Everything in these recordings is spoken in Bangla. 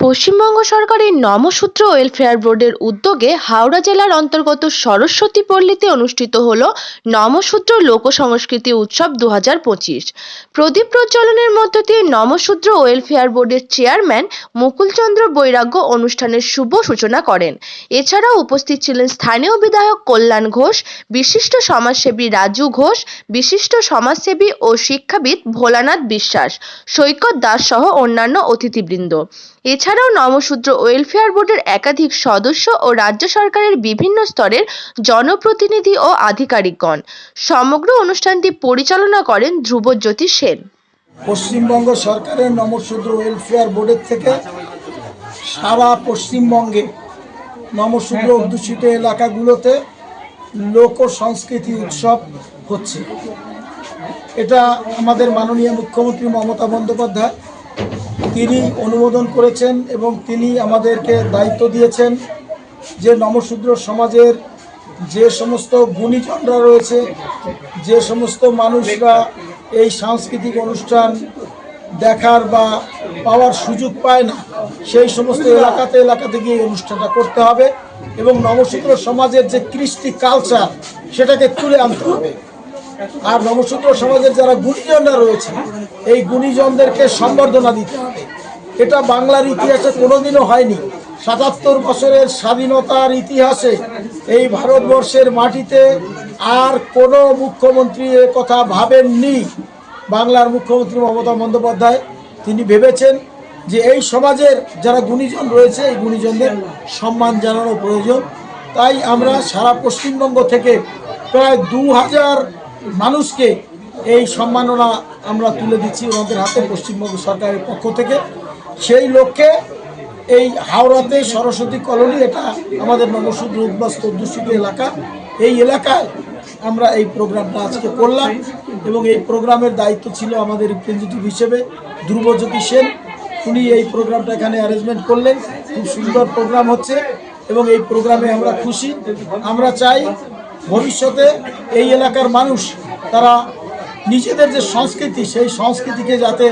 পশ্চিমবঙ্গ সরকারের নমসূত্র ওয়েলফেয়ার বোর্ডের উদ্যোগে হাওড়া জেলার অন্তর্গত সরস্বতী পল্লীতে অনুষ্ঠিত হল নমসূত্র লোক সংস্কৃতি উৎসব দু পঁচিশ। প্রদীপ প্রজ্বলনের মধ্য দিয়ে নমসূত্র ওয়েলফেয়ার বোর্ডের চেয়ারম্যান মুকুলচন্দ্র বৈরাগ্য অনুষ্ঠানের শুভ সূচনা করেন। এছাড়াও উপস্থিত ছিলেন স্থানীয় বিধায়ক কল্যাণ ঘোষ, বিশিষ্ট সমাজসেবী রাজু ঘোষ, বিশিষ্ট সমাজসেবী ও শিক্ষাবিদ ভোলানাথ বিশ্বাস, সৈকত দাস সহ অন্যান্য অতিথিবৃন্দ। এছাড়াও নমশূদ্র ওয়েলফেয়ার বোর্ডের একাধিক সদস্য ও রাজ্য সরকারের বিভিন্ন স্তরের জনপ্রতিনিধি ও আধিকারিকগণ। সমগ্র অনুষ্ঠানটি পরিচালনা করেন ধ্রুবজ্যোতি সেন। পশ্চিমবঙ্গ সরকারের নমশূদ্র ওয়েলফেয়ার বোর্ডের থেকে সারা পশ্চিমবঙ্গে নমশূদ্র অধ্যুষিত এলাকাগুলোতে লোক সংস্কৃতি উৎসব হচ্ছে। এটা আমাদের মাননীয় মুখ্যমন্ত্রী মমতা বন্দ্যোপাধ্যায় তিনি অনুমোদন করেছেন এবং তিনি আমাদেরকে দায়িত্ব দিয়েছেন যে নমশূদ্র সমাজের যে সমস্ত গুণীজনরা রয়েছে, যে সমস্ত মানুষরা এই সাংস্কৃতিক অনুষ্ঠান দেখার বা পাওয়ার সুযোগ পায় না, সেই সমস্ত এলাকাতে এলাকাতে গিয়ে অনুষ্ঠানটা করতে হবে এবং নমশূদ্র সমাজের যে কৃষ্টি কালচার সেটাকে তুলে আনতে হবে। আর নবসূত্র সমাজের যারা গুণীজনরা রয়েছে, এই গুণীজনদেরকে সম্বর্ধনা দিতে এটা বাংলার ইতিহাসে কোনোদিনও হয়নি। সাতাত্তর বছরের স্বাধীনতার ইতিহাসে এই ভারতবর্ষের মাটিতে আর কোনো মুখ্যমন্ত্রী এ কথা ভাবেননি। বাংলার মুখ্যমন্ত্রী মমতা বন্দ্যোপাধ্যায়, তিনি ভেবেছেন যে এই সমাজের যারা গুণীজন রয়েছে, এই গুণীজনদের সম্মান জানানো প্রয়োজন। তাই আমরা সারা পশ্চিমবঙ্গ থেকে প্রায় দু হাজার মানুষকে এই সম্মাননা আমরা তুলে দিচ্ছি ওনাদের হাতে, পশ্চিমবঙ্গ সরকারের পক্ষ থেকে। সেই লক্ষ্যে এই হাওড়াতে সরস্বতী কলোনি, এটা আমাদের নবসূদ্র উদ্বাস্ত অধ্যুষিত এলাকা। এই এলাকায় আমরা এই প্রোগ্রামটা আজকে করলাম এবং এই প্রোগ্রামের দায়িত্ব ছিল আমাদের রিপ্রেজেন্টেটিভ হিসেবে ধ্রুবজ্যোতি সেন। উনি এই প্রোগ্রামটা এখানে অ্যারেঞ্জমেন্ট করলেন। খুব সুন্দর প্রোগ্রাম হচ্ছে এবং এই প্রোগ্রামে আমরা খুশি। আমরা চাই ভবিষ্যতে এই এলাকার মানুষ তারা নিজেদের যে সংস্কৃতি সেই সংস্কৃতিকে যাতে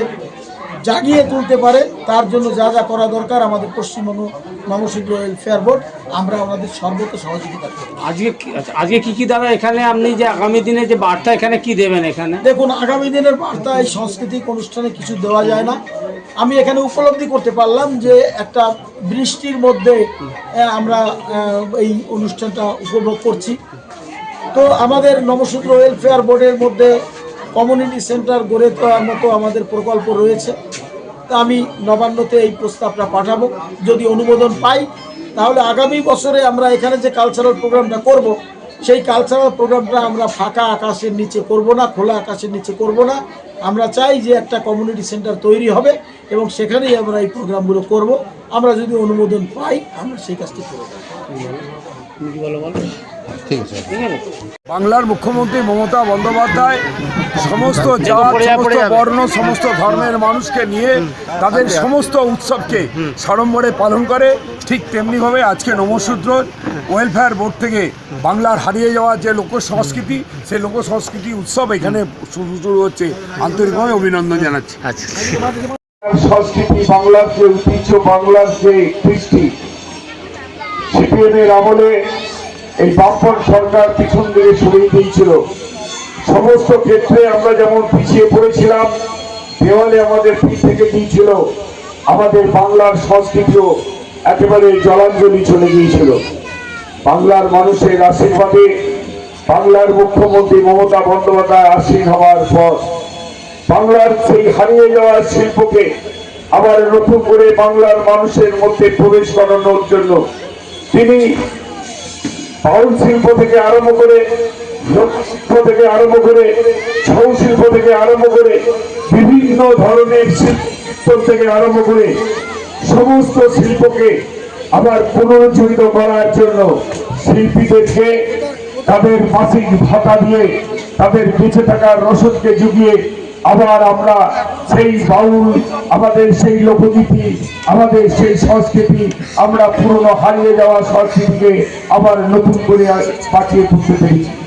জাগিয়ে তুলতে পারে তার জন্য যা যা করা দরকার আমাদের পশ্চিমবঙ্গ নবসূদ্র ওয়েলফেয়ার বোর্ড আমরা আমাদের সর্বত সহযোগিতা করি আজকে আচ্ছা, আজকে কি কি দাদা এখানে আপনি যে আগামী দিনে যে বার্তা এখানে কি দেবেন এখানে? দেখুন আগামী দিনের বার্তা এই সাংস্কৃতিক অনুষ্ঠানে কিছু দেওয়া যায় না। আমি এখানে উপলব্ধি করতে পারলাম যে একটা বৃষ্টির মধ্যে আমরা এই অনুষ্ঠানটা উপভোগ করছি। তো আমাদের নবসূত্র ওয়েলফেয়ার বোর্ডের মধ্যে কমিউনিটি সেন্টার গড়ে তোলার মতো আমাদের প্রকল্প রয়েছে। তা আমি নবান্নতে এই প্রস্তাবটা পাঠাবো। যদি অনুমোদন পাই, তাহলে আগামী বছরে আমরা এখানে যে কালচারাল প্রোগ্রামটা করব, সেই কালচারাল প্রোগ্রামটা আমরা ফাঁকা আকাশের নিচে করব না, খোলা আকাশের নিচে করব না। আমরা চাই যে একটা কমিউনিটি সেন্টার তৈরি হবে এবং সেখানেই আমরা এই প্রোগ্রামগুলো করব। আমরা যদি অনুমোদন পাই, আমরা সেই কাজটি বাংলার মুখ্যমন্ত্রী মমতা বন্দ্যোপাধ্যায় সমস্ত জাত সমস্ত বর্ণ সমস্ত ধর্মের মানুষকে নিয়ে তাদের সমস্ত উৎসবকে সাড়ম্বরে পালন করে ঠিক তেমনিভাবে আজকে নমশূদ্র ওয়েলফেয়ার বোর্ড থেকে বাংলার হারিয়ে যাওয়া যে লোক সংস্কৃতি সেই লোক সংস্কৃতি উৎসব এখানে শুরু শুরু হচ্ছে। আন্তরিকভাবে অভিনন্দন জানাচ্ছি। সংস্কৃতি বাংলার যে ঐতিহ্য বাংলার যে কৃষ্টি সিপিএমের আমলে এই বামপন সরকার পিছন দিকে সরিয়ে দিয়েছিল। সমস্ত ক্ষেত্রে আমরা যেমন পিছিয়ে পড়েছিলাম, দেওয়ালে আমাদের পিঠ থেকে দিয়েছিল আমাদের বাংলার সংস্কৃতিও একেবারে জলাঞ্জলি চলে গিয়েছিল। বাংলার মানুষের আশীর্বাদে বাংলার মুখ্যমন্ত্রী মমতা বন্দ্যোপাধ্যায় আসীন হওয়ার পর বাংলার সেই হারিয়ে যাওয়া শিল্পকে আবার নতুন করে বাংলার মানুষের মধ্যে প্রবেশ করানোর জন্য তিনি বাউল শিল্প থেকে আরম্ভ করে লোকশিল্প থেকে আরম্ভ করে ছৌ শিল্প থেকে আরম্ভ করে বিভিন্ন ধরনের শিল্প থেকে আরম্ভ করে সমস্ত শিল্পকে আবার পুনরুজ্জীবিত করার জন্য শিল্পীদেরকে তাদের মাসিক ভাতা দিয়ে তাদের বেঁচে থাকার রসদকে জুগিয়ে আবার আমরা সেই বাউল, আমাদের সেই লোকগীতি আমাদের সেই সংস্কৃতি, আমরা পুরনো হারিয়ে যাওয়া সংস্কৃতিকে আবার নতুন করে পাঠিয়ে তুলতে পেরেছি।